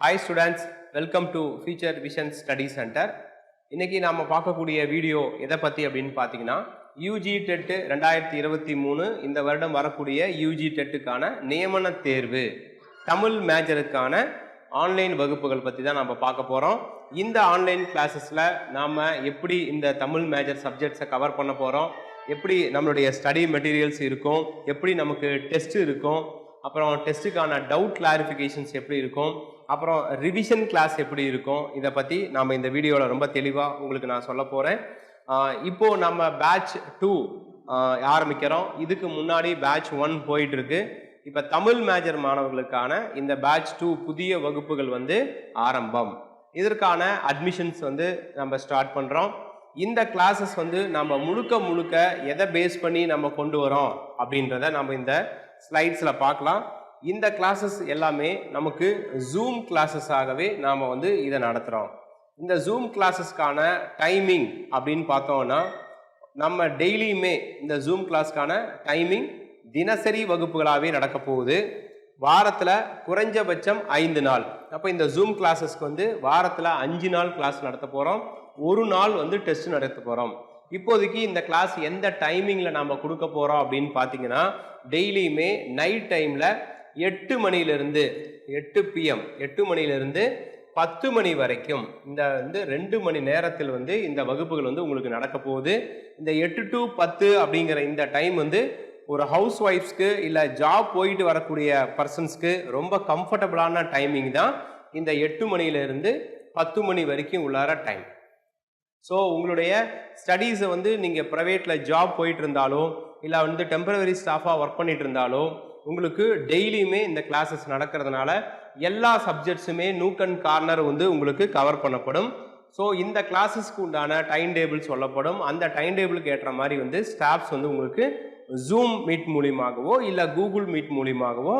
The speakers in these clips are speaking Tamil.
Hi students welcome to future vision study center இன்றைக்கி நாம் பார்க்கக்கூடிய வீடியோ எதை பற்றி அப்படின்னு பார்த்தீங்கன்னா யூஜி டெட்டு ரெண்டாயிரத்தி இருபத்தி மூணு இந்த வருடம் வரக்கூடிய யூஜி டெட்டுக்கான நியமன தேர்வு தமிழ் மேஜருக்கான ஆன்லைன் வகுப்புகள் பற்றி தான் நம்ம பார்க்க போகிறோம் இந்த ஆன்லைன் கிளாஸஸில் நாம் எப்படி இந்த தமிழ் மேஜர் சப்ஜெக்ட்ஸை கவர் பண்ண போகிறோம் எப்படி நம்மளுடைய ஸ்டடி மெட்டீரியல்ஸ் இருக்கும் எப்படி நமக்கு டெஸ்ட் இருக்கும் அப்புறம் டெஸ்ட்டுக்கான டவுட் கிளாரிஃபிகேஷன்ஸ் எப்படி இருக்கும் அப்புறம் ரிவிஷன் கிளாஸ் எப்படி இருக்கும்? இதை பற்றி நாம் இந்த வீடியோவில் ரொம்ப தெளிவாக உங்களுக்கு நான் சொல்ல போகிறேன் இப்போது நம்ம பேட்ச் டூ ஆரம்பிக்கிறோம். இதுக்கு முன்னாடி பேட்ச் ஒன் போயிட்டுருக்கு. இப்போ தமிழ் மேஜர் மாணவர்களுக்கான இந்த பேட்ச் டூ புதிய வகுப்புகள் வந்து ஆரம்பம். இதற்கான அட்மிஷன்ஸ் வந்து நம்ம ஸ்டார்ட் பண்ணுறோம் இந்த கிளாஸஸ் வந்து நம்ம முழுக்க முழுக்க எதை பேஸ் பண்ணி நம்ம கொண்டு வரோம் அப்படின்றத நம்ம இந்த ஸ்லைட்ஸில் பார்க்கலாம். இந்த கிளாஸஸ் எல்லாமே நமக்கு ஜூம் கிளாஸஸாகவே நாம் வந்து இதை நடத்துகிறோம் இந்த ஜூம் கிளாஸஸ்க்கான டைமிங் அப்படின்னு பார்த்தோம்னா நம்ம டெய்லியுமே இந்த ஜூம் கிளாஸ்க்கான டைமிங் தினசரி வகுப்புகளாகவே நடக்க போகுது. வாரத்தில் குறைஞ்சபட்சம் ஐந்து நாள். அப்போ இந்த ஜூம் கிளாஸஸ்க்கு வந்து வாரத்தில் அஞ்சு நாள் கிளாஸ் நடத்த போகிறோம் ஒரு நாள் வந்து டெஸ்ட் நடத்த போகிறோம் இப்போதைக்கு இந்த கிளாஸ் எந்த டைமிங்கில் நாம் கொடுக்க போகிறோம் அப்படின்னு பார்த்தீங்கன்னா டெய்லியுமே நைட் டைமில் எட்டு மணியிலிருந்து எட்டு பிஎம் எட்டு மணியிலிருந்து பத்து மணி வரைக்கும் இந்த வந்து ரெண்டு மணி நேரத்தில் வந்து இந்த வகுப்புகள் வந்து உங்களுக்கு நடக்க போகுது. இந்த எட்டு டு பத்து அப்படிங்கிற இந்த டைம் வந்து ஒரு ஹவுஸ் ஒய்ஃப்ஸ்க்கு இல்லை ஜாப் போயிட்டு வரக்கூடிய பர்சன்ஸ்க்கு ரொம்ப கம்ஃபர்டபுளான டைமிங் தான் இந்த எட்டு மணியிலிருந்து பத்து மணி வரைக்கும் உள்ளார டைம் ஸோ உங்களுடைய ஸ்டடீஸை வந்து நீங்கள் ப்ரைவேட்டில் ஜாப் போயிட்டு இருந்தாலும் இல்லை வந்து டெம்பரவரி ஸ்டாஃபாக ஒர்க் பண்ணிட்டு இருந்தாலும் உங்களுக்கு டெய்லியுமே இந்த கிளாஸஸ் நடக்கிறதுனால எல்லா சப்ஜெக்ட்ஸுமே நூக் அண்ட் கார்னர் வந்து உங்களுக்கு கவர் பண்ணப்படும். ஸோ இந்த கிளாஸஸ்க்கு உண்டான டைம் டேபிள் சொல்லப்படும். அந்த டைம் டேபிளுக்கு ஏற்ற மாதிரி வந்து ஸ்டாஃப்ஸ் வந்து உங்களுக்கு ஜூம் மீட் மூலியமாகவோ இல்லை கூகுள் மீட் மூலியமாகவோ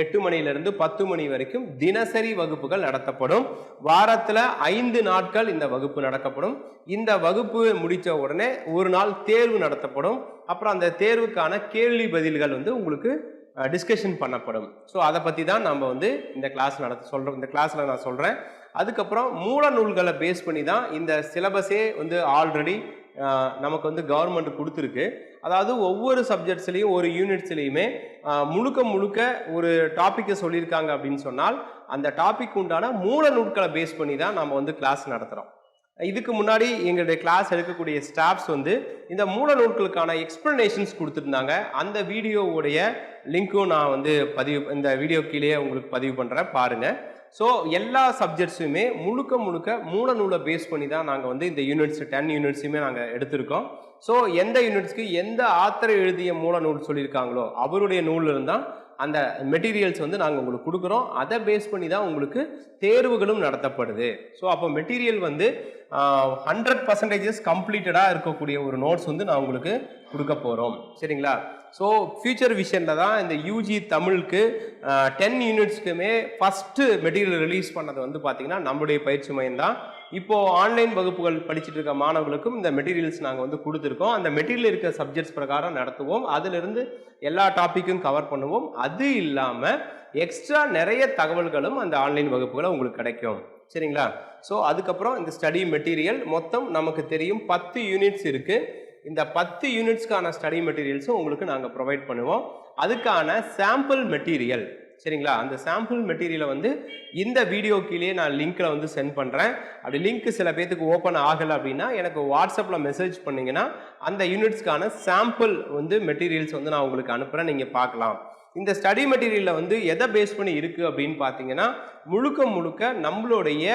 எட்டு மணியிலிருந்து பத்து மணி வரைக்கும் தினசரி வகுப்புகள் நடத்தப்படும். வாரத்தில் ஐந்து நாட்கள் இந்த வகுப்பு நடக்கப்படும். இந்த வகுப்பு முடித்த உடனே ஒரு நாள் தேர்வு நடத்தப்படும். அப்புறம் அந்த தேர்வுக்கான கேள்வி பதில்கள் வந்து உங்களுக்கு டிஸ்கஷன் பண்ணப்படும். ஸோ அதை பற்றி தான் நம்ம வந்து இந்த கிளாஸ் நடத்த சொல்கிறோம் இந்த கிளாஸில் நான் சொல்கிறேன் அதுக்கப்புறம் மூல நூல்களை பேஸ் பண்ணி தான் இந்த சிலபஸே வந்து ஆல்ரெடி நமக்கு வந்து கவர்மெண்ட் கொடுத்துருக்கு. அதாவது ஒவ்வொரு சப்ஜெக்ட்ஸ்லேயும் ஒரு யூனிட்ஸ்லேயுமே முழுக்க முழுக்க ஒரு டாப்பிக்கை சொல்லியிருக்காங்க அப்படின்னு சொன்னால் அந்த டாபிக் உண்டான மூல நூட்களை பேஸ் பண்ணி தான் நம்ம வந்து கிளாஸ் நடத்துகிறோம் இதுக்கு முன்னாடி எங்களுடைய கிளாஸ் எடுக்கக்கூடிய ஸ்டாஃப்ஸ் வந்து இந்த மூல நூல்களுக்கான எக்ஸ்பிளனேஷன்ஸ் கொடுத்துருந்தாங்க. அந்த வீடியோவுடைய லிங்க்கும் நான் வந்து பதிவு இந்த வீடியோ கீழே உங்களுக்கு பதிவு பண்ணுறேன் பாருங்கள் ஸோ எல்லா சப்ஜெக்ட்ஸுமே முழுக்க முழுக்க மூல நூலை பேஸ் பண்ணி தான் நாங்கள் வந்து இந்த யூனிட்ஸ் டென் யூனிட்ஸுமே நாங்கள் எடுத்திருக்கோம். ஸோ எந்த யூனிட்ஸ்க்கு எந்த ஆத்தரை எழுதிய மூல நூல் சொல்லியிருக்காங்களோ அவருடைய நூல் இருந்தால் அந்த மெட்டீரியல்ஸ் வந்து நாங்கள் உங்களுக்கு கொடுக்குறோம். அதை பேஸ் பண்ணி தான் உங்களுக்கு தேர்வுகளும் நடத்தப்படுது. ஸோ அப்போ மெட்டீரியல் வந்து ஹண்ட்ரட் பர்சன்டேஜஸ் கம்ப்ளீட்டடாக இருக்கக்கூடிய ஒரு நோட்ஸ் வந்து நான் உங்களுக்கு கொடுக்க போகிறோம் சரிங்களா? ஸோ ஃபியூச்சர் விஷனில் தான் இந்த யூஜி தமிழுக்கு டென் யூனிட்ஸ்க்குமே ஃபஸ்ட்டு மெட்டீரியல் ரிலீஸ் பண்ணது வந்து பார்த்திங்கன்னா நம்மளுடைய பயிற்சி மையம் தான் இப்போது ஆன்லைன் வகுப்புகள் படிச்சுட்டு இருக்க மாணவர்களுக்கும் இந்த மெட்டீரியல்ஸ் நாங்கள் வந்து கொடுத்துருக்கோம். அந்த மெட்டீரியல் இருக்க சப்ஜெக்ட்ஸ் பிரகாரம் நடத்துவோம். அதிலிருந்து எல்லா டாப்பிக்கும் கவர் பண்ணுவோம். அது இல்லாமல் எக்ஸ்ட்ரா நிறைய தகவல்களும் அந்த ஆன்லைன் வகுப்புகளை உங்களுக்கு கிடைக்கும். சரிங்களா? ஸோ அதுக்கப்புறம் இந்த ஸ்டடி மெட்டீரியல் மொத்தம் நமக்கு தெரியும் பத்து யூனிட்ஸ் இருக்குது இந்த பத்து யூனிட்ஸ்க்கான ஸ்டடி மெட்டீரியல்ஸும் உங்களுக்கு நாங்கள் ப்ரொவைட் பண்ணுவோம். அதுக்கான சாம்பிள் மெட்டீரியல் சரிங்களா? அந்த சாம்பிள் மெட்டீரியலை வந்து இந்த வீடியோ கீழே நான் லிங்க்கில் வந்து சென்ட் பண்ணுறேன் அப்படி லிங்க் சில பேத்துக்கு ஓப்பன் ஆகலை அப்படின்னா எனக்கு வாட்ஸ்அப்பில் மெசேஜ் பண்ணிங்கன்னா அந்த யூனிட்ஸ்க்கான சாம்பிள் வந்து மெட்டீரியல்ஸ் வந்து நான் உங்களுக்கு அனுப்புகிறேன் நீங்கள் பார்க்கலாம். இந்த ஸ்டடி மெட்டீரியலில் வந்து எதை பேஸ் பண்ணி இருக்குது அப்படின்னு பார்த்தீங்கன்னா முழுக்க முழுக்க நம்மளுடைய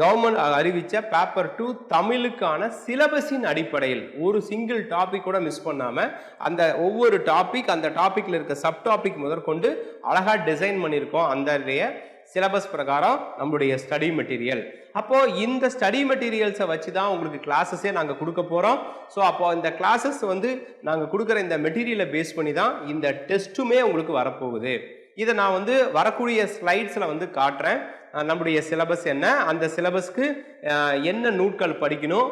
கவர்மெண்ட் அறிவித்த பேப்பர் டூ தமிழுக்கான சிலபஸின் அடிப்படையில் ஒரு சிங்கிள் டாபிக் கூட மிஸ் பண்ணாமல் அந்த ஒவ்வொரு டாபிக் அந்த டாப்பிக்கில் இருக்க சப் டாபிக் முதற்கொண்டு அழகாக டிசைன் பண்ணியிருக்கோம். அந்த சிலபஸ் பிரகாரம் நம்மளுடைய ஸ்டடி மெட்டீரியல் அப்போ இந்த ஸ்டடி மெட்டீரியல்ஸை வச்சு தான் உங்களுக்கு கிளாஸஸே நாங்கள் கொடுக்க போகிறோம் ஸோ அப்போ இந்த கிளாஸஸ் வந்து நாங்கள் கொடுக்குற இந்த மெட்டீரியலை பேஸ் பண்ணி தான் இந்த டெஸ்ட்டுமே உங்களுக்கு வரப்போகுது. இதை நான் வந்து வரக்கூடிய ஸ்லைட்ஸில் வந்து காட்டுறேன். நம்முடைய சிலபஸ் என்ன அந்த சிலபஸ்க்கு என்ன நூட்கள் படிக்கணும்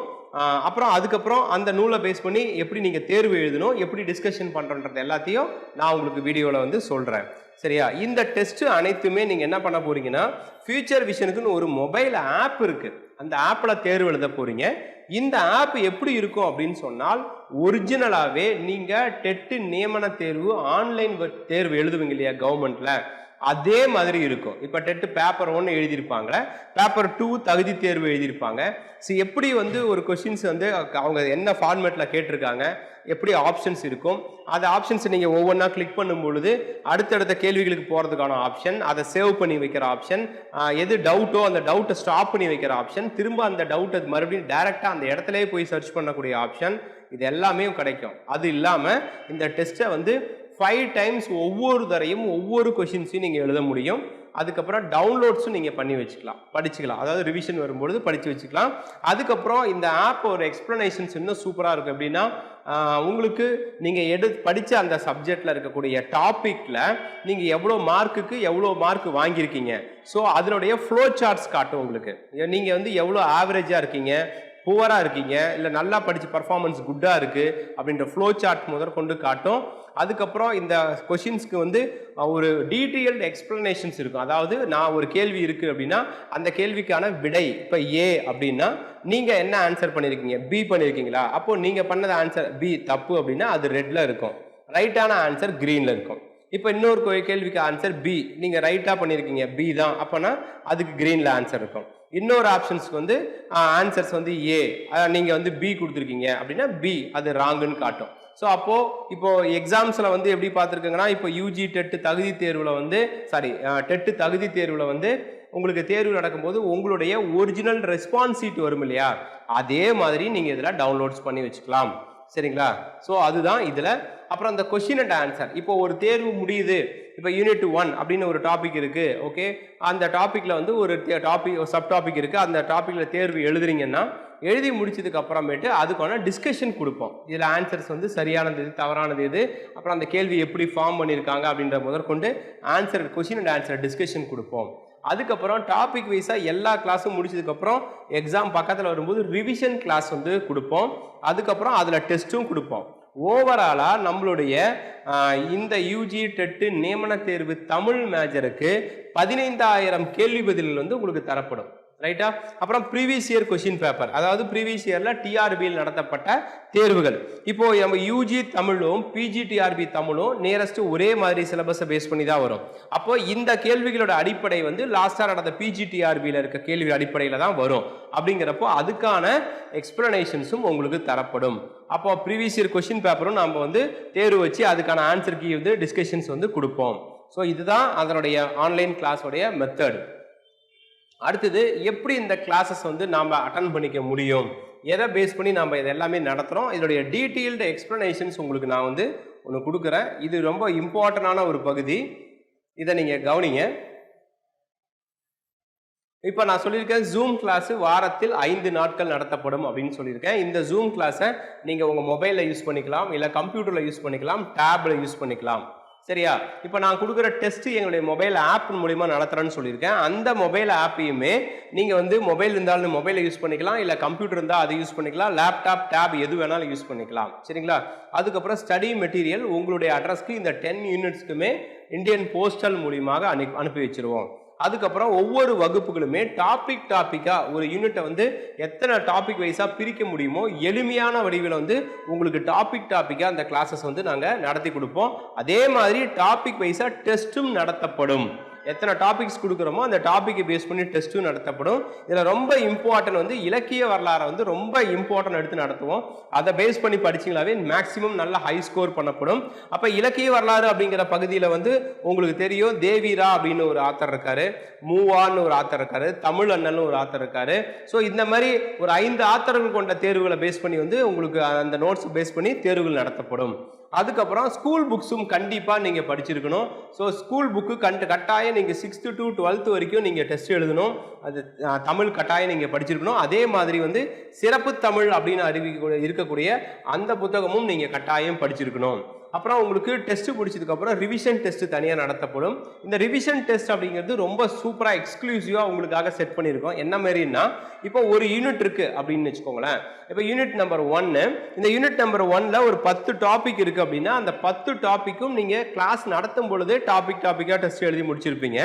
அப்புறம் அதுக்கப்புறம் அந்த நூலை பேஸ் பண்ணி எப்படி நீங்கள் தேர்வு எழுதணும் எப்படி டிஸ்கஷன் பண்ணுறன்றது எல்லாத்தையும் நான் உங்களுக்கு வீடியோவில் வந்து சொல்கிறேன் சரியா? இந்த டெஸ்ட் அனைத்துமே நீங்கள் என்ன பண்ண போறீங்கன்னா ஃபியூச்சர் விஷனுக்குன்னு ஒரு மொபைல் ஆப் இருக்குது அந்த ஆப்பில் தேர்வு எழுத போகிறீங்க இந்த ஆப் எப்படி இருக்கும் அப்படின்னு சொன்னால் ஒரிஜினலாகவே நீங்கள் டெட்டு நியமன தேர்வு ஆன்லைன் தேர்வு எழுதுவீங்க இல்லையா கவர்மெண்ட்டில் அதே மாதிரி இருக்கும். இப்போ டெட்டு பேப்பர் ஒன்று எழுதியிருப்பாங்க பேப்பர் டூ தகுதி தேர்வு எழுதியிருப்பாங்க. ஸோ எப்படி வந்து ஒரு கொஷின்ஸ் வந்து அவங்க என்ன ஃபார்மேட்டில் கேட்டிருக்காங்க எப்படி ஆப்ஷன்ஸ் இருக்கும் அந்த ஆப்ஷன்ஸ் நீங்கள் ஒவ்வொன்றா கிளிக் பண்ணும் பொழுது அடுத்தடுத்த கேள்விகளுக்கு போகிறதுக்கான ஆப்ஷன் அதை சேவ் பண்ணி வைக்கிற ஆப்ஷன் எது டவுட்டோ அந்த டவுட்டை ஸ்டாப் பண்ணி வைக்கிற ஆப்ஷன் திரும்ப அந்த டவுட்டை மறுபடியும் டைரெக்டாக அந்த இடத்துலேயே போய் சர்ச் பண்ணக்கூடிய ஆப்ஷன் இது எல்லாமே கிடைக்கும். அது இல்லாமல் இந்த டெஸ்ட்டை வந்து ஃபைவ் டைம்ஸ் ஒவ்வொரு தரையும் ஒவ்வொரு கொஷின்ஸையும் நீங்கள் எழுத முடியும். அதுக்கப்புறம் டவுன்லோட்ஸும் நீங்கள் பண்ணி வச்சுக்கலாம். படிச்சுக்கலாம். அதாவது ரிவிஷன் வரும்பொழுது படித்து வச்சுக்கலாம். அதுக்கப்புறம் இந்த ஆப் ஒரு எக்ஸ்ப்ளனேஷன்ஸ் இன்னும் சூப்பராக இருக்குது அப்படின்னா உங்களுக்கு நீங்கள் எடு படித்த அந்த சப்ஜெக்டில் இருக்கக்கூடிய டாப்பிக்கில் நீங்கள் எவ்வளோ மார்க்குக்கு எவ்வளோ மார்க் வாங்கியிருக்கீங்க. ஸோ அதனுடைய ஃப்ளோ சார்ட்ஸ் காட்டும் உங்களுக்கு. நீங்கள் வந்து எவ்வளோ ஆவரேஜாக இருக்கீங்க. புவராக இருக்கீங்க இல்லை நல்லா படித்து பர்ஃபார்மன்ஸ் குட்டாக இருக்குது அப்படின்ற ஃப்ளோ சார்ட் முதற் கொண்டு காட்டும். அதுக்கப்புறம் இந்த கொஷின்ஸ்க்கு வந்து ஒரு டீட்டெயில்டு எக்ஸ்ப்ளனேஷன்ஸ் இருக்கும். அதாவது நான் ஒரு கேள்வி இருக்குது அப்படின்னா அந்த கேள்விக்கான விடை இப்போ ஏ அப்படின்னா நீங்கள் என்ன ஆன்சர் பண்ணியிருக்கீங்க பி பண்ணியிருக்கீங்களா அப்போது நீங்கள் பண்ணது ஆன்சர் பி தப்பு அப்படின்னா அது ரெட்டில் இருக்கும். ரைட்டான ஆன்சர் க்ரீனில் இருக்கும். இப்போ இன்னொரு கோ- கேள்விக்கு ஆன்சர் பி நீங்கள் ரைட்டாக பண்ணியிருக்கீங்க பி தான். அப்போனா அதுக்கு க்ரீனில் ஆன்சர் இருக்கும். இன்னொரு ஆப்ஷன்ஸ்க்கு வந்து ஆன்சர்ஸ் வந்து ஏ நீங்கள் வந்து பி கொடுத்துருக்கீங்க அப்படின்னா பி அது ராங்குன்னு காட்டும். ஸோ அப்போது இப்போது எக்ஸாம்ஸில் வந்து எப்படி பார்த்துருக்கீங்கன்னா இப்போ யூஜி டெட்டு தகுதி தேர்வில் வந்து சாரி டெட்டு தகுதி தேர்வில் வந்து உங்களுக்கு தேர்வு நடக்கும்போது உங்களுடைய ஒரிஜினல் ரெஸ்பான்ஸ் சீட் வரும் இல்லையா? அதே மாதிரி நீங்கள் இதில் டவுன்லோட்ஸ் பண்ணி வச்சுக்கலாம். சரிங்களா? ஸோ அதுதான் இதில். அப்புறம் அந்த கொஷின் அண்ட் ஆன்சர் இப்போ ஒரு தேர்வு முடியுது. இப்போ யூனிட் ஒன் அப்படின்னு ஒரு டாபிக் இருக்குது ஓகே அந்த டாப்பிக்கில் வந்து ஒரு டாபிக் சப் டாபிக் இருக்குது அந்த டாப்பிக்கில் தேர்வு எழுதுறீங்கன்னா எழுதி முடிச்சதுக்கு அப்புறமேட்டு அதுக்கான டிஸ்கஷன் கொடுப்போம். இதில் ஆன்சர்ஸ் வந்து சரியானது எது தவறானது எது? அப்புறம் அந்த கேள்வி எப்படி ஃபார்ம் பண்ணியிருக்காங்க அப்படின்ற முதற்கொண்டு answer question and answer discussion கொடுப்போம். அதுக்கப்புறம் டாபிக் வைஸாக எல்லா கிளாஸும் முடிச்சதுக்கப்புறம் எக்ஸாம் பக்கத்தில் வரும்போது ரிவிஷன் கிளாஸ் வந்து கொடுப்போம். அதுக்கப்புறம் அதில் டெஸ்ட்டும் கொடுப்போம். ஓவராலாக நம்மளுடைய இந்த யூஜி டெட்டு நியமன தேர்வு தமிழ் மேஜருக்கு பதினைந்தாயிரம் கேள்வி பதில்கள் வந்து உங்களுக்கு தரப்படும். ரைட்டா அப்புறம் ப்ரீவியஸ் இயர் கொஷின் பேப்பர் அதாவது ப்ரீவியஸ் இயரில் டிஆர்பியில் நடத்தப்பட்ட தேர்வுகள். இப்போ நம்ம யூஜி தமிழும் பிஜிடிஆர்பி தமிழும் நியரஸ்ட் ஒரே மாதிரி சிலபஸை பேஸ் பண்ணி தான் வரும். அப்போ இந்த கேள்விகளோட அடிப்படை வந்து லாஸ்ட்டாக நடந்த பிஜிடிஆர்பியில் இருக்க கேள்வி அடிப்படையில் தான் வரும். அப்படிங்கிறப்போ அதுக்கான எக்ஸ்பிளனேஷன்ஸும் உங்களுக்கு தரப்படும். அப்போ ப்ரீவியஸ் இயர் கொஷின் பேப்பரும் நம்ம வந்து தேர்வு வச்சு அதுக்கான ஆன்சர் கீ வந்து டிஸ்கஷன்ஸ் வந்து கொடுப்போம். ஸோ இதுதான் அதனுடைய ஆன்லைன் கிளாஸோடைய மெத்தட் அடுத்தது எப்படி இந்த கிளாஸஸ் வந்து நாம் அட்டன் பண்ணிக்க முடியும்? எதை பேஸ் பண்ணி நம்ம இது எல்லாமே நடத்துகிறோம் இதோடைய டீட்டெயில்டு எக்ஸ்ப்ளனேஷன்ஸ் உங்களுக்கு நான் வந்து ஒன்று கொடுக்குறேன். இது ரொம்ப இம்பார்ட்டண்டான ஒரு பகுதி. இதை நீங்கள் கவனிங்க. இப்போ நான் சொல்லியிருக்கேன் ஜூம் கிளாஸ் வாரத்தில் ஐந்து நாட்கள் நடத்தப்படும் அப்படின்னு சொல்லியிருக்கேன். இந்த ஜூம் கிளாஸை நீங்கள் உங்கள் மொபைலில் யூஸ் பண்ணிக்கலாம் இல்லை கம்ப்யூட்டரில் யூஸ் பண்ணிக்கலாம் டேபில் யூஸ் பண்ணிக்கலாம். சரியா? இப்போ நான் கொடுக்குற டெஸ்ட் எங்களுடைய மொபைல் ஆப் மூலிமா நடத்துகிறேன்னு சொல்லியிருக்கேன். அந்த மொபைல் ஆப்பையுமே நீங்கள் வந்து மொபைல் இருந்தாலும் மொபைலை யூஸ் பண்ணிக்கலாம். இல்லை கம்ப்யூட்டர் இருந்தால் அதை யூஸ் பண்ணிக்கலாம். லேப்டாப் டேப் எது வேணாலும் யூஸ் பண்ணிக்கலாம். சரிங்களா? அதுக்கப்புறம் ஸ்டடி மெட்டீரியல் உங்களுடைய அட்ரஸ்க்கு இந்த டென் யூனிட்ஸ்க்குமே இந்தியன் போஸ்டல் மூலியமாக அனு அனுப்பி வச்சுருவோம். அதுக்கப்புறம் ஒவ்வொரு வகுப்புகளுமே டாபிக் டாப்பிக்காக ஒரு யூனிட்டை வந்து எத்தனை டாபிக் வைஸாக பிரிக்க முடியுமோ எளிமையான வடிவில் வந்து உங்களுக்கு டாபிக் டாப்பிக்காக அந்த கிளாஸஸ் வந்து நாங்கள் நடத்தி கொடுப்போம். அதே மாதிரி டாபிக் வைஸாக டெஸ்ட்டும் நடத்தப்படும். எத்தனை டாபிக்ஸ் கொடுக்குறோமோ அந்த டாப்பிக்கை பேஸ் பண்ணி டெஸ்ட்டும் நடத்தப்படும். இதில் ரொம்ப இம்பார்ட்டன்ட் வந்து இலக்கிய வரலாறை வந்து ரொம்ப இம்பார்ட்டன்ட் எடுத்து நடத்துவோம். அதை பேஸ் பண்ணி படிச்சீங்களாவே மேக்ஸிமம் நல்ல ஹை ஸ்கோர் பண்ணப்படும். அப்போ இலக்கிய வரலாறு அப்படிங்கிற பகுதியில் வந்து உங்களுக்கு தெரியும். தேவிரா அப்படின்னு ஒரு ஆத்தர் இருக்காரு. மூவான்னு ஒரு ஆத்தர் இருக்காரு. தமிழ் அண்ணன் ஒரு ஆத்தர் இருக்காரு. ஸோ இந்த மாதிரி ஒரு ஐந்து ஆத்தர்கள் கொண்ட தேர்வுகளை பேஸ் பண்ணி வந்து உங்களுக்கு அந்த நோட்ஸ் பேஸ் பண்ணி தேர்வுகள் நடத்தப்படும். அதுக்கப்புறம் ஸ்கூல் புக்ஸும் கண்டிப்பாக நீங்கள் படிச்சிருக்கணும். ஸோ ஸ்கூல் புக்கு கண்டு கட்டாயம் நீங்கள் சிக்ஸ்த்து டு டுவெல்த் வரைக்கும் நீங்கள் டெஸ்ட் எழுதணும். அது தமிழ் கட்டாயம் நீங்கள் படிச்சிருக்கணும். அதே மாதிரி வந்து சிறப்பு தமிழ் அப்படின்னு அறிவிக்க இருக்கக்கூடிய அந்த புத்தகமும் நீங்கள் கட்டாயம் படிச்சிருக்கணும். அப்புறம் உங்களுக்கு டெஸ்ட் பிடிச்சதுக்கப்புறம் ரிவிஷன் டெஸ்ட் தனியாக நடத்தப்படும். இந்த ரிவிஷன் டெஸ்ட் அப்படிங்கிறது ரொம்ப சூப்பராக எக்ஸ்க்ளூசிவாக உங்களுக்காக செட் பண்ணியிருக்கோம். என்ன மாதிரின்னா இப்போ ஒரு யூனிட் இருக்குது அப்படின்னு வச்சுக்கோங்களேன். இப்போ யூனிட் நம்பர் ஒன்னு இந்த யூனிட் நம்பர் ஒன்ல ஒரு பத்து டாபிக் இருக்கு அப்படின்னா அந்த பத்து டாப்பிக்கும் நீங்கள் கிளாஸ் நடத்தும் பொழுது டாபிக் டாப்பிக்காக டெஸ்ட் எழுதி முடிச்சிருப்பீங்க.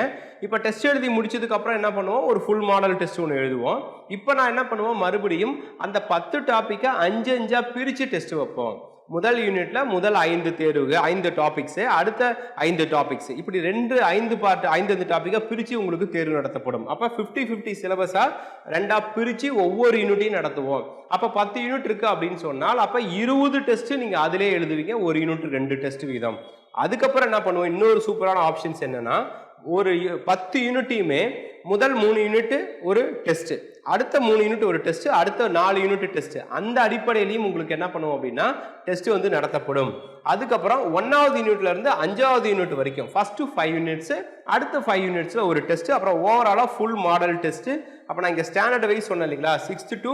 இப்போ டெஸ்ட் எழுதி முடிச்சதுக்கப்புறம் என்ன பண்ணுவோம்? ஒரு ஃபுல் மாடல் டெஸ்ட் ஒன்று எழுதுவோம். இப்போ நான் என்ன பண்ணுவோம்? மறுபடியும் அந்த பத்து டாப்பிக்கை அஞ்சு அஞ்சாக பிரித்து டெஸ்ட் வைப்போம். முதல் யூனிட்ல முதல் ஐந்து தேர்வுகள் ஐந்து டாபிக்ஸ் அடுத்த ஐந்து டாபிக்ஸ் இப்படி ரெண்டு ஐந்து பார்ட் ஐந்து டாப்பிக்காக பிரித்து உங்களுக்கு தேர்வு நடத்தப்படும். அப்போ ஃபிஃப்டி ஃபிஃப்டி சிலபஸாக ரெண்டாக பிரித்து ஒவ்வொரு யூனிட்டையும் நடத்துவோம். அப்போ பத்து யூனிட் இருக்கு அப்படின்னு சொன்னால் அப்போ இருபது டெஸ்ட் நீங்கள் அதிலே எழுதுவீங்க. ஒரு யூனிட் ரெண்டு டெஸ்ட் வீதம். அதுக்கப்புறம் என்ன பண்ணுவோம்? இன்னொரு சூப்பரான ஆப்ஷன்ஸ் என்னன்னா ஒரு யு- பத்து யூனிட்டையுமே முதல் மூணு யூனிட் ஒரு டெஸ்ட்டு அடுத்த மூணு யூனிட் ஒரு டெஸ்ட் அடுத்த நாலு யூனிட் டெஸ்ட் அந்த அடிப்படையிலையும் உங்களுக்கு என்ன பண்ணுவோம் அப்படின்னா டெஸ்ட் வந்து நடத்தப்படும். அதுக்கப்புறம் ஒன்னாவது யூனிட்ல இருந்து அஞ்சாவது யூனிட் வரைக்கும். ஃபர்ஸ்ட் ஃபைவ் யூனிட்ஸ் அடுத்த ஃபைவ் யூனிட்ஸ்ல ஒரு டெஸ்ட் அப்புறம் ஓவராலா ஃபுல் மாடல் டெஸ்ட் அப்போ நான் இங்கே ஸ்டாண்டர்ட் வைஸ் சொன்னேன் இல்லைங்களா? சிக்ஸ்த் டு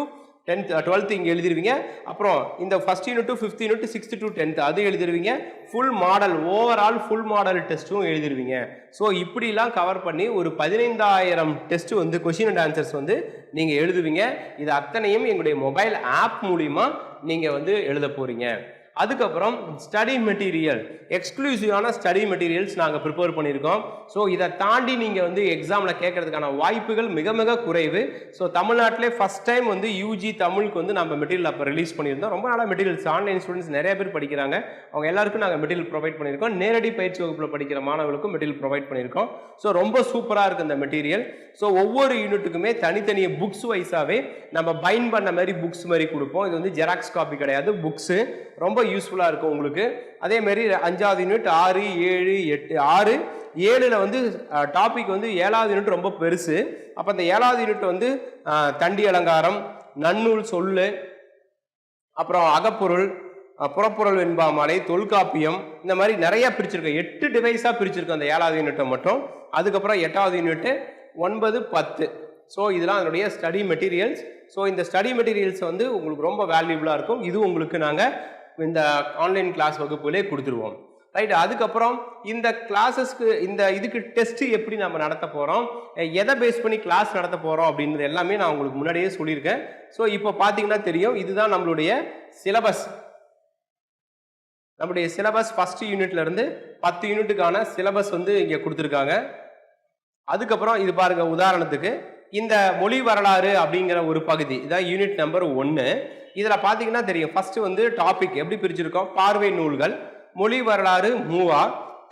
டென்த் டுவெல்த்து இங்கே எழுதிருவீங்க. அப்புறம் இந்த first unit to fifth unit sixth to tenth அது எழுதிருவீங்க. Full model overall full model டெஸ்ட்டும் எழுதிருவீங்க. ஸோ இப்படிலாம் கவர் பண்ணி ஒரு பதினைந்தாயிரம் டெஸ்ட்டு வந்து கொஷின் அண்ட் ஆன்சர்ஸ் வந்து நீங்கள் எழுதுவீங்க. இது அத்தனையும் எங்களுடைய மொபைல் ஆப் மூலிமா நீங்கள் வந்து எழுத போகிறீங்க அதுக்கப்புறம் ஸ்டடி மெட்டீரியல் எக்ஸ்க்ளூசிவான ஸ்டடி மெட்டீரியல்ஸ் நாங்கள் ப்ரிப்பேர் பண்ணியிருக்கோம். ஸோ இதை தாண்டி நீங்கள் வந்து எக்ஸாமில் கேட்கறதுக்கான வாய்ப்புகள் மிக மிக குறைவு. ஸோ தமிழ்நாட்டிலே ஃபர்ஸ்ட் டைம் வந்து யூஜி தமிழுக்கு வந்து நம்ம மெட்டீரியல் அப்போ ரிலீஸ் பண்ணியிருந்தோம். ரொம்ப நாளாக மெட்டீரியல்ஸ் ஆன்லைன் ஸ்டூடெண்ட்ஸ் நிறைய பேர் படிக்கிறாங்க. அவங்க எல்லாருக்கும் நாங்கள் மெட்டீரியல் ப்ரொவைட் பண்ணியிருக்கோம். நேரடி பயிற்சி வகுப்பில் படிக்கிற மாணவர்களுக்கும் மெட்டீரியல் ப்ரொவைட் பண்ணியிருக்கோம். ஸோ ரொம்ப சூப்பராக இருக்குது இந்த மெட்டீரியல் ஸோ ஒவ்வொரு யூனிட்டுக்குமே தனித்தனிய புக்ஸ் வைஸாகவே நம்ம பைண்ட் பண்ண மாதிரி புக்ஸ் மாதிரி கொடுப்போம். இது வந்து ஜெராக்ஸ் காப்பி கிடையாது. புக்ஸு ரொம்ப யூஸ்ஃபுல்லாக இருக்கும் உங்களுக்கு. அதேமாரி அஞ்சாவது யூனிட் ஆறு ஏழு எட்டு ஆறு ஏழில் வந்து டாபிக் வந்து ஏழாவது யூனிட் ரொம்ப பெருசு. அப்போ அந்த ஏழாவது யூனிட் வந்து தண்டி அலங்காரம் நன்னூல் சொல்லு அப்புறம் அகப்பொருள் புறப்பொருள் வெண்பாமலை தொல்காப்பியம் இந்த மாதிரி நிறையா பிரிச்சிருக்கோம் எட்டு டிவைஸாக பிரிச்சிருக்கோம் அந்த ஏழாவது யூனிட்டை மட்டும். அதுக்கப்புறம் எட்டாவது யூனிட்டு ஒன்பது பத்து. ஸோ இதெல்லாம் அதனுடைய ஸ்டடி மெட்டீரியல்ஸ் ஸோ இந்த ஸ்டடி மெட்டீரியல்ஸ் வந்து உங்களுக்கு ரொம்ப வேல்யூபுளாக இருக்கும். இது உங்களுக்கு நாங்கள் இந்த ஆன்லைன் கிளாஸ் வகுப்புகளே கொடுத்துருவோம். ரைட் அதுக்கப்புறம் இந்த கிளாஸஸ்க்கு இந்த இதுக்கு டெஸ்ட்டு எப்படி நம்ம நடத்த போகிறோம் எதை பேஸ் பண்ணி கிளாஸ் நடத்த போகிறோம் அப்படின்றது எல்லாமே நான் உங்களுக்கு முன்னாடியே சொல்லியிருக்கேன். ஸோ இப்போ பார்த்தீங்கன்னா தெரியும் இதுதான் நம்மளுடைய சிலபஸ் நம்முடைய சிலபஸ் ஃபஸ்ட் யூனிட்லேருந்து பத்து யூனிட்டுக்கான சிலபஸ் வந்து இங்கே கொடுத்துருக்காங்க. அதுக்கப்புறம் இது பாருங்கள் உதாரணத்துக்கு இந்த மொழி வரலாறு அப்படிங்கிற ஒரு பகுதி இதான் யூனிட் நம்பர் ஒன்று இதில் பார்த்தீங்கன்னா தெரியும். ஃபர்ஸ்ட் வந்து டாபிக் எப்படி பிரிச்சிருக்கோம்? பார்வை நூல்கள் மொழி வரலாறு மூவா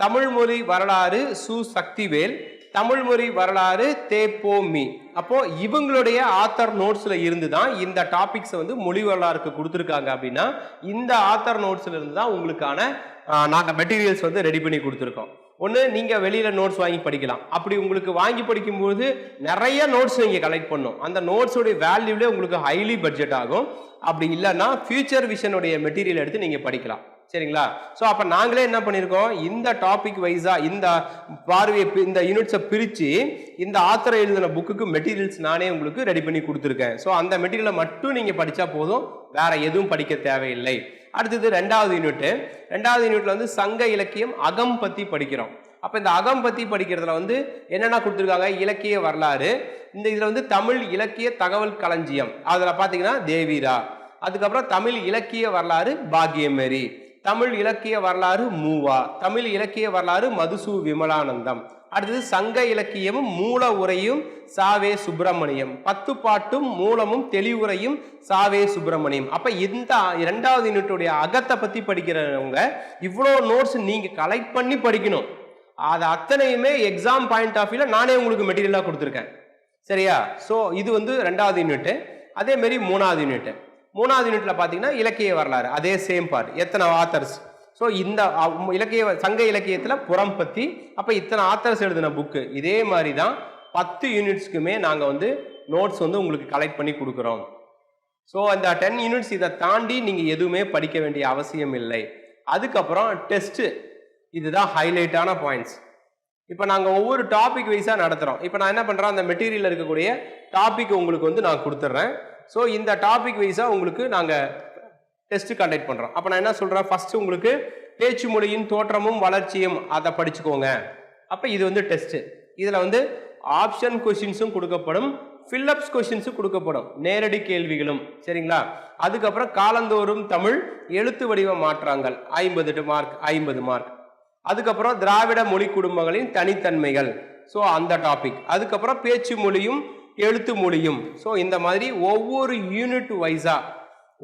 தமிழ் மொழி வரலாறு சு சக்திவேல் தமிழ் மொழி வரலாறு தேப்போ மீ. அப்போ இவங்களுடைய ஆத்தர் நோட்ஸ்ல இருந்து தான் இந்த டாபிக்ஸ் வந்து மொழி வரலாறுக்கு கொடுத்துருக்காங்க அப்படின்னா இந்த ஆத்தர் நோட்ஸ்ல இருந்து தான் உங்களுக்கான நாங்கள் மெட்டீரியல்ஸ் வந்து ரெடி பண்ணி கொடுத்துருக்கோம். ஒன்று நீங்கள் வெளியில் நோட்ஸ் வாங்கி படிக்கலாம். அப்படி உங்களுக்கு வாங்கி படிக்கும்போது நிறைய நோட்ஸ் நீங்கள் கலெக்ட் பண்ணும் அந்த நோட்ஸோடைய வேல்யூலே உங்களுக்கு ஹைலி பட்ஜெட் ஆகும். அப்படி இல்லைன்னா ஃபியூச்சர் விஷனுடைய மெட்டீரியல் எடுத்து நீங்கள் படிக்கலாம். சரிங்களா? ஸோ அப்போ நாங்களே என்ன பண்ணியிருக்கோம் இந்த டாபிக் வைஸாக இந்த பார்வையை இந்த யூனிட்ஸை பிரித்து இந்த ஆத்தரை எழுதின புக்குக்கு மெட்டீரியல்ஸ் நானே உங்களுக்கு ரெடி பண்ணி கொடுத்துருக்கேன். ஸோ அந்த மெட்டீரியலை மட்டும் நீங்கள் படித்தா போதும். வேறு எதுவும் படிக்க தேவையில்லை. அடுத்தது ரெண்டாவது யூனிட்டு ரெண்டாவது யூனிட்ல வந்து சங்க இலக்கியம் அகம் பற்றி படிக்கிறோம். அப்போ இந்த அகம் பற்றி படிக்கிறதுல வந்து என்னென்ன கொடுத்துருக்காங்க? இலக்கிய வரலாறு. இந்த இதில் வந்து தமிழ் இலக்கிய தகவல் களஞ்சியம். அதில் பார்த்தீங்கன்னா தேவீரா. அதுக்கப்புறம் தமிழ் இலக்கிய வரலாறு பாக்கியமேரி. தமிழ் இலக்கிய வரலாறு மூவா. தமிழ் இலக்கிய வரலாறு மதுசு விமலானந்தம். அடுத்தது சங்க இலக்கியமும் மூல உரையும் சாவே சுப்பிரமணியம். பத்து பாட்டும் மூலமும் தெளிவுரையும் சாவே சுப்பிரமணியம். அப்ப இந்த இரண்டாவது யூனிட்டுடைய அகத்தை பத்தி படிக்கிறவங்க இவ்வளோ நோட்ஸ் நீங்க கலெக்ட் பண்ணி படிக்கணும். அது அத்தனையுமே எக்ஸாம் பாயிண்ட் ஆஃப் வியூல நானே உங்களுக்கு மெட்டீரியலாக கொடுத்துருக்கேன். சரியா? ஸோ இது வந்து ரெண்டாவது யூனிட்டு. அதே மாதிரி மூணாவது யூனிட்டு. மூணாவது யூனிட்ல பார்த்தீங்கன்னா இலக்கிய வரலாறு. அதே சேம் பார்ட் எத்தனை ஆத்தர்ஸ் ஸோ இந்த இலக்கிய சங்க இலக்கியத்தில் புறம் பற்றி அப்போ இத்தனை ஆத்தர்ஸ் எழுதின புக்கு இதே மாதிரி தான் பத்து யூனிட்ஸ்க்குமே நாங்கள் வந்து நோட்ஸ் வந்து உங்களுக்கு கலெக்ட் பண்ணி கொடுக்குறோம். ஸோ அந்த டென் யூனிட்ஸ் இதை தாண்டி நீங்கள் எதுவுமே படிக்க வேண்டிய அவசியம் இல்லை. அதுக்கப்புறம் டெஸ்ட்டு இதுதான் ஹைலைட்டான பாயிண்ட்ஸ் இப்போ நாங்கள் ஒவ்வொரு டாபிக் வைஸாக நடத்துகிறோம் இப்போ நான் என்ன பண்ணுறேன் அந்த மெட்டீரியலில் இருக்கக்கூடிய டாபிக் உங்களுக்கு வந்து நான் கொடுத்துட்றேன் ஸோ இந்த டாபிக் வைஸாக உங்களுக்கு நாங்கள் டெஸ்ட் கண்டக்ட் பண்ணுறோம் அப்போ நான் என்ன சொல்கிறேன் ஃபஸ்ட்டு உங்களுக்கு பேச்சு மொழியின் தோற்றமும் வளர்ச்சியும் அதை படிச்சுக்கோங்க. அப்போ இது வந்து டெஸ்ட்டு இதில் வந்து ஆப்ஷன் கொஷின்ஸும் கொடுக்கப்படும். ஃபில்லப்ஸ் கொஷின்ஸும் கொடுக்கப்படும். நேரடி கேள்விகளும். சரிங்களா? அதுக்கப்புறம் காலந்தோறும் தமிழ் எழுத்து வடிவ மாற்றங்கள். ஐம்பது மார்க் ஐம்பது மார்க் அதுக்கப்புறம் திராவிட மொழி குடும்பங்களின் தனித்தன்மைகள். ஸோ அந்த டாபிக் அதுக்கப்புறம் பேச்சு மொழியும் எழுத்து மொழியும். ஸோ இந்த மாதிரி ஒவ்வொரு யூனிட் வைஸாக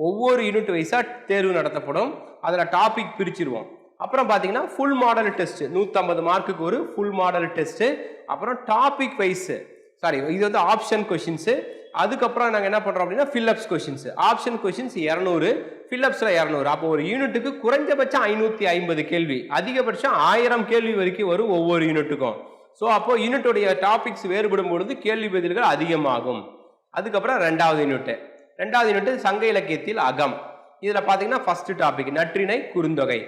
ஒவ்வொரு யூனிட் வைஸாக தேர்வு நடத்தப்படும். அதில் டாபிக் பிரிச்சிருவோம். அப்புறம் பார்த்தீங்கன்னா ஃபுல் மாடல் டெஸ்ட் நூற்றம்பது மார்க்குக்கு ஒரு ஃபுல் மாடல் டெஸ்ட் அப்புறம் டாபிக் வைஸு சாரி இது வந்து ஆப்ஷன் கொஷின்ஸு அதுக்கப்புறம் நாங்கள் என்ன பண்ணுறோம் அப்படின்னா ஃபில்லப்ஸ் கொஷின்ஸ் ஆப்ஷன் கொஷின்ஸ் இரநூறு ஃபில்லப்ஸில் இரநூறு. அப்போ ஒரு யூனிட்டுக்கு குறைஞ்சபட்சம் ஐநூற்றி ஐம்பது கேள்வி. அதிகபட்சம் ஆயிரம் கேள்வி வரைக்கும் வரும் ஒவ்வொரு யூனிட்டுக்கும் ஸோ அப்போது யூனிட்டுடைய டாபிக்ஸ் வேறுபடும் பொழுது கேள்வி பதில்கள் அதிகமாகும். அதுக்கப்புறம் ரெண்டாவது யூனிட்டு ரெண்டாவது யூனிட் சங்க இலக்கியத்தில் அகம். இதில் பார்த்தீங்கன்னா ஃபர்ஸ்ட் டாபிக் நற்றிணை குறுந்தொகை.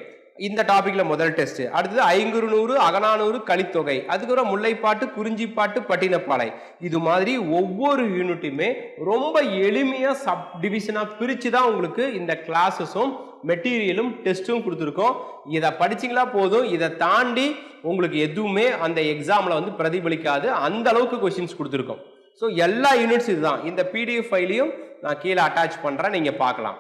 இந்த டாப்பிக்கில் முதல் டெஸ்ட் அடுத்தது ஐங்குறுநூறு அகநானூறு கலித்தொகை. அதுக்கப்புறம் முல்லைப்பாட்டு குறிஞ்சிப்பாட்டு பட்டினப்பாலை. இது மாதிரி ஒவ்வொரு யூனிட்டுமே ரொம்ப எளிமையாக சப் டிவிஷனாக பிரித்து தான் உங்களுக்கு இந்த கிளாஸஸும் மெட்டீரியலும் டெஸ்ட்டும் கொடுத்துருக்கோம். இதை படிச்சிங்களா போதும். இதை தாண்டி உங்களுக்கு எதுவுமே அந்த எக்ஸாமில் வந்து பிரதிபலிக்காது. அந்த அளவுக்கு கொஷின்ஸ் கொடுத்துருக்கோம். ஸோ எல்லா யூனிட்ஸ் இதுதான். இந்த பிடிஎஃப் ஃபைலையும் நான் கீழே அட்டாச் பண்ணுறேன் நீங்கள் பார்க்கலாம்.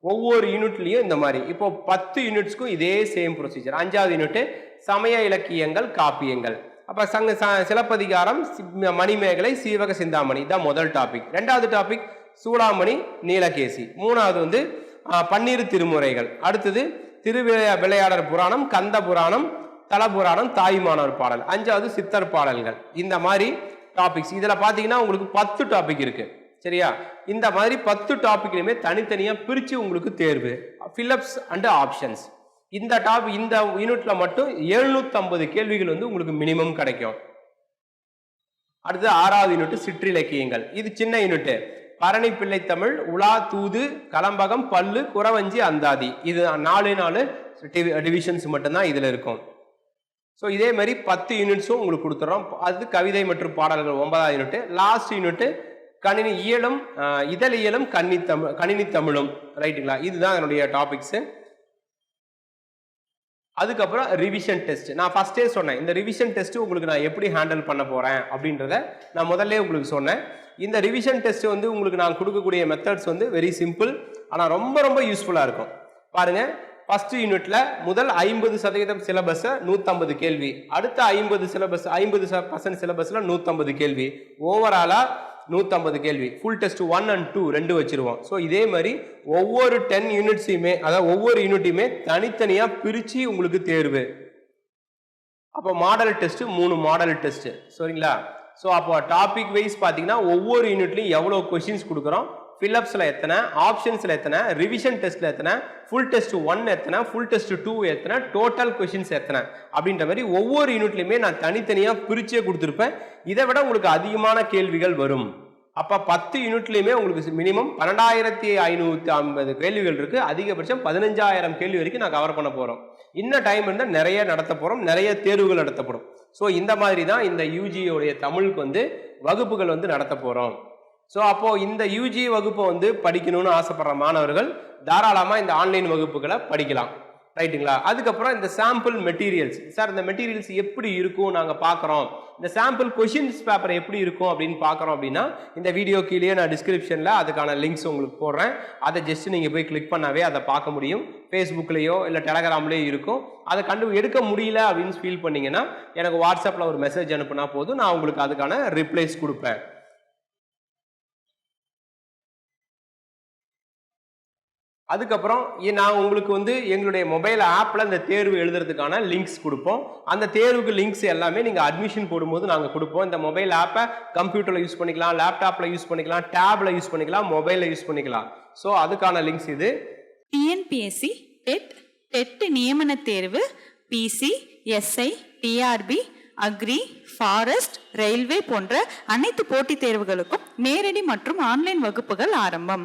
ஒவ்வொரு யூனிட்லேயும் இந்த மாதிரி. இப்போ பத்து யூனிட்ஸ்க்கும் இதே சேம் ப்ரொசீஜர் அஞ்சாவது யூனிட்டு சமய இலக்கியங்கள் காப்பியங்கள். அப்போ சங்க ச- சிலப்பதிகாரம் சி- மணிமேகலை சீவக சிந்தாமணி. இதான் முதல் டாபிக் ரெண்டாவது டாபிக் சூடாமணி நீலகேசி. மூணாவது வந்து பன்னீர் பன்னிரு திருமுறைகள். அடுத்தது திருவிளையா விளையாடர் புராணம் கந்த புராணம் தல புராணம் தாய்மானவர் பாடல். அஞ்சாவது சித்தர் பாடல்கள். இந்த மாதிரி டாபிக்ஸ் இதில் பார்த்தீங்கன்னா உங்களுக்கு பத்து டாபிக் இருக்கு. சரியா? இந்த மாதிரி பத்து டாபிக்லையுமே தனித்தனியாக பிரித்து உங்களுக்கு தேர்வு. ஃபில்லப்ஸ் அண்ட் ஆப்ஷன்ஸ் இந்த டாபிக் இந்த யூனிட்ல மட்டும் 750 கேள்விகள் வந்து உங்களுக்கு மினிமம் கிடைக்கும். அடுத்து ஆறாவது யூனிட் சிற்றிலக்கியங்கள் இது சின்ன யூனிட்டு பரணி பிள்ளை தமிழ் உலா தூது கலம்பகம் பல்லு குறவஞ்சி அந்தாதி. இது நாலு நாலு டிவிஷன்ஸ் மட்டும்தான் இதில் இருக்கும். ஸோ இதே மாதிரி பத்து யூனிட்ஸும் உங்களுக்கு கொடுத்துறோம். அது கவிதை மற்றும் பாடல்கள் ஒன்பதாவது யூனிட் லாஸ்ட் யூனிட்டு கணினி இயலும் இதழியலும் கண்ணி தமிழ் கணினி தமிழும். ரைட்டுங்களா இதுதான் என்னுடைய டாபிக்ஸு அதுக்கப்புறம் ரிவிஷன் டெஸ்ட் நான் ஃபஸ்ட்டே சொன்னேன் இந்த ரிவிஷன் டெஸ்ட்டு உங்களுக்கு நான் எப்படி ஹேண்டில் பண்ண போகிறேன் அப்படின்றத நான் முதல்ல உங்களுக்கு சொன்னேன். இந்த ரிவிஷன் டெஸ்ட் வந்து உங்களுக்கு நான் கொடுக்கக்கூடிய மெத்தட்ஸ் வந்து வெரி சிம்பிள் ஆனால் ரொம்ப ரொம்ப யூஸ்ஃபுல்லாக இருக்கும். பாருங்கள் ஃபஸ்ட்டு யூனிட்ல முதல் ஐம்பது சதவீதம் சிலபஸை நூற்றம்பது கேள்வி. அடுத்த ஐம்பது சிலபஸ் ஐம்பது பர்சன்ட் சிலபஸில் நூற்றம்பது கேள்வி. ஓவராலாக நூற்றம்பது கேள்வி. Full test one and two ரெண்டு வச்சுருவோம். ஸோ இதே மாதிரி ஒவ்வொரு டென் யூனிட்ஸையுமே அதாவது ஒவ்வொரு யூனிட்டையுமே தனித்தனியாக பிரித்து உங்களுக்கு தேர்வு. அப்போ மாடல் டெஸ்ட் மூணு மாடல் டெஸ்ட் சரிங்களா? ஸோ அப்போ டாபிக் வைஸ் பார்த்தீங்கன்னா ஒவ்வொரு யூனிட்லையும் எவ்வளோ கொஷின்ஸ் கொடுக்குறோம்? ஃபில்லப்ஸில் எத்தனை? ஆப்ஷன்ஸில் எத்தனை? ரிவிஷன் டெஸ்ட்டில் எத்தனை? ஃபுல் டெஸ்ட் ஒன் எத்தனை? ஃபுல் டெஸ்ட் டூ எத்தனை? டோட்டல் கொஷின்ஸ் எத்தனை? அப்படின்ற மாதிரி ஒவ்வொரு யூனிட்லையுமே நான் தனித்தனியாக பிரிச்சே கொடுத்துருப்பேன். இதை விட உங்களுக்கு அதிகமான கேள்விகள் வரும். அப்போ பத்து யூனிட்லையுமே உங்களுக்கு மினிமம் பன்னெண்டாயிரத்தி ஐநூற்றி ஐம்பது கேள்விகள் இருக்குது அதிகபட்சம் பதினஞ்சாயிரம் கேள்வி வரைக்கும் நான் கவர் பண்ண போகிறோம் இன்னும் டைம் இருந்தால் நிறைய நடத்த போகிறோம் நிறைய தேர்வுகள் நடத்தப்படும் ஸோ இந்த மாதிரி தான் இந்த யூஜியோடைய தமிழுக்கு வந்து வகுப்புகள் வந்து நடத்த போகிறோம் ஸோ அப்போது இந்த யூஜி வகுப்பை வந்து படிக்கணும்னு ஆசைப்படுற மாணவர்கள் தாராளமாக இந்த ஆன்லைன் வகுப்புகளை படிக்கலாம். ரைட்டுங்களா அதுக்கப்புறம் இந்த சாம்பிள் மெட்டீரியல்ஸ் சார் இந்த மெட்டீரியல்ஸ் எப்படி இருக்கும் நாங்கள் பார்க்குறோம்? இந்த சாம்பிள் கொஷின்ஸ் பேப்பர் எப்படி இருக்கும் அப்படின்னு பார்க்குறோம் அப்படின்னா இந்த வீடியோ கீழே நான் டிஸ்கிரிப்ஷனில் அதுக்கான லிங்க்ஸ் உங்களுக்கு போடுறேன். அதை ஜஸ்ட் நீங்கள் போய் கிளிக் பண்ணாவே அதை பார்க்க முடியும். ஃபேஸ்புக்லேயோ இல்லை டெலகிராம்லேயோ இருக்கும். அதை கண்டு எடுக்க முடியல அப்படின்னு ஃபீல் பண்ணிங்கன்னா எனக்கு வாட்ஸ்அப்பில் ஒரு மெசேஜ் அனுப்புனா போதும். நான் உங்களுக்கு அதுக்கான ரிப்ளைஸ் கொடுப்பேன். அதுக்கப்புறம் நான் உங்களுக்கு வந்து எங்களுடைய மொபைல் ஆப்பில் இந்த தேர்வு எழுதுறதுக்கான லிங்க்ஸ் கொடுப்போம். அந்த தேர்வுக்கு லிங்க்ஸ் எல்லாமே நீங்கள் அட்மிஷன் போடும்போது நாங்கள் கொடுப்போம். இந்த மொபைல் ஆப்பை கம்ப்யூட்டரில் யூஸ் பண்ணிக்கலாம் லேப்டாப்பில் யூஸ் பண்ணிக்கலாம் டேப்பில் யூஸ் பண்ணிக்கலாம் மொபைலில் யூஸ் பண்ணிக்கலாம். ஸோ அதுக்கான லிங்க்ஸ் இது. டிஎன்பிஎஸ்சி டெட் டெட் நியமன தேர்வு PC SI TRB agri forest railway போன்ற அனைத்து போட்டித் தேர்வுகளுக்கும் நேரடி மற்றும் ஆன்லைன் வகுப்புகள் ஆரம்பம்.